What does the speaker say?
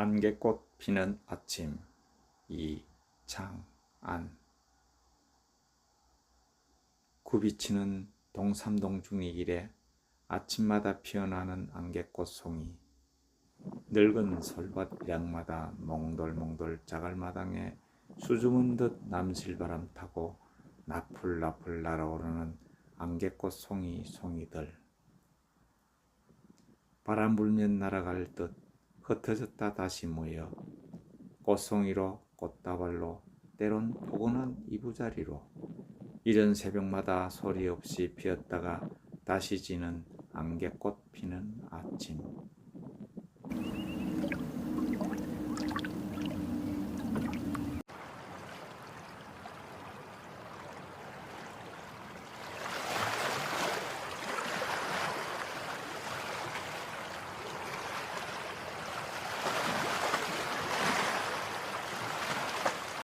안개꽃 피는 아침. 이창안. 굽이치는 동삼동 중리길에 아침마다 피어나는 안개꽃 송이. 늙은 솔밭 양마다 몽돌몽돌 자갈마당에 수줍은 듯 남실바람 타고 나풀나풀 날아오르는 안개꽃 송이 송이들. 바람 불면 날아갈 듯 흩어졌다 다시 모여 꽃송이로 꽃다발로 때론 포근한 이부자리로 이른 새벽마다 소리 없이 피었다가 다시 지는 안개꽃 피는 아침